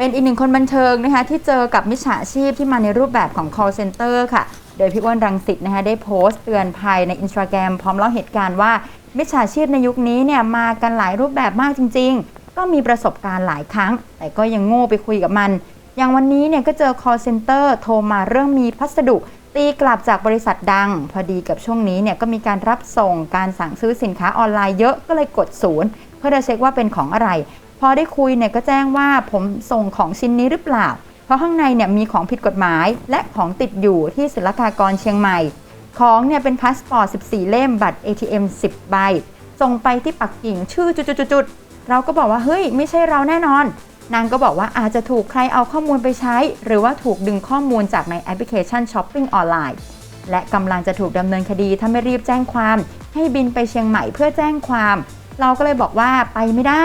เป็นอีกหนึ่งคนบันเทิงนะคะที่เจอกับมิจฉาชีพที่มาในรูปแบบของ call center ค่ะ โดยพี่อ้วนรังสิตนะคะได้โพสต์เตือนภัยในอินสตาแกรมพร้อมเล่าเหตุการณ์ว่า มิจฉาชีพในยุคนี้เนี่ยมากันหลายรูปแบบมากจริง ๆ ก็มีประสบการณ์หลายครั้ง แต่ก็ยังโง่ไปคุยกับมัน อย่างวันนี้เนี่ยก็เจอ call center โทรมาเรื่องมีพัสดุ ตีกลับจากบริษัทดัง พอดีกับช่วงนี้เนี่ยก็มีการรับส่งการสั่งซื้อสินค้าออนไลน์เยอะก็เลยกดศูนย์เพื่อจะเช็คว่าเป็นของอะไร พอได้คุยเนี่ยก็แจ้งว่าผมส่งของชิ้นนี้หรือเปล่า เพราะข้างในเนี่ยมีของผิดกฎหมายและของติดอยู่ที่ศุลกากรเชียงใหม่ ของเนี่ยเป็นพาสปอร์ต 14 เล่มบัตร ATM 10 ใบ ส่งไปที่ปักกิ่งชื่อจุดๆๆเราก็บอกว่าเฮ้ยไม่ใช่เราแน่นอน นางก็บอกว่าอาจจะถูกใครเอาข้อมูลไปใช้ หรือว่าถูกดึงข้อมูลจากในแอปพลิเคชันช้อปปิ้งออนไลน์และกำลังจะถูกดำเนินคดีถ้าไม่รีบแจ้งความ ให้บินไปเชียงใหม่เพื่อแจ้งความ เราก็เลยบอกว่าไปไม่ได้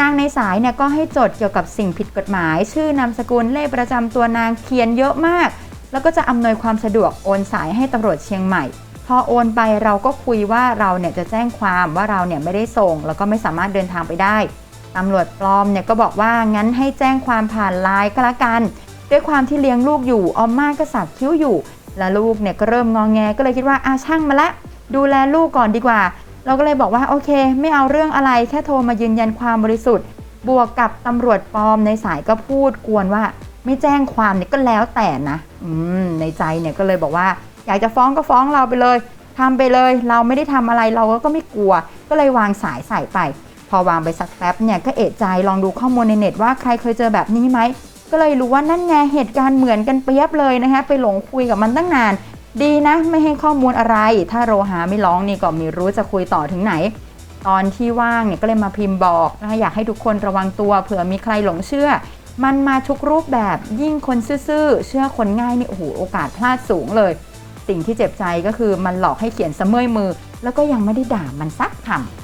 นางในสายเนี่ยก็ให้จดเกี่ยวกับสิ่งผิดกฎหมาย ชื่อนามสกุลเลขประจำตัวนางเขียนเยอะมาก แล้วก็จะอำนวยความสะดวกโอนสายให้ตำรวจเชียงใหม่ พอโอนไปเราก็คุยว่าเราเนี่ยจะแจ้งความว่าเราเนี่ยไม่ได้ส่ง แล้วก็ไม่สามารถเดินทางไปได้ตำรวจปลอมเนี่ยก็บอกว่างั้นให้แจ้งความผ่านไลน์ก็แล้วกัน ด้วยความที่เลี้ยงลูกอยู่ออมมาก็สักคิ้วอยู่ แล้วลูกเนี่ยก็เริ่มงองแงก็เลยคิดว่าอาช่างมาละ ดูแลลูกก่อนดีกว่า เราก็เลยบอกว่าโอเค ไม่เอาเรื่องอะไรแค่โทรมายืนยันความบริสุทธิ์ บวกกับตำรวจปลอมในสายก็พูดกวนว่า ไม่แจ้งความเนี่ยก็แล้วแต่นะอืมในใจเนี่ยก็เลยบอกว่า อยากจะฟ้องก็ฟ้องเราไปเลยทำไปเลย เราไม่ได้ทำอะไรเราก็ไม่กลัว ก็เลยวางสายใส่ไป พอวางไปสักแป๊บเนี่ยก็เอะใจลองดูข้อมูลในเน็ตว่าใครเคยเจอแบบนี้ไหมก็เลยรู้ว่านั่นไงเหตุการณ์เหมือนกันเปียบเลยนะคะไปหลงคุยกับมันตั้งนาน ดีนะไม่ให้ข้อมูลอะไร ถ้าโรหาไม่ร้องนี่ก็ไม่รู้จะคุยต่อถึงไหน ตอนที่ว่างเนี่ยก็เลยมาพิมพ์บอกนะคะอยากให้ทุกคนระวังตัวเผื่อมีใครหลงเชื่อ มันมาทุกรูปแบบยิ่งคนซื่อเชื่อคนง่ายนี่โอ้โหโอกาสพลาดสูงเลย สิ่งที่เจ็บใจก็คือมันหลอกให้เขียนเสมอยมือ แล้วก็ยังไม่ได้ด่ามันสักคำ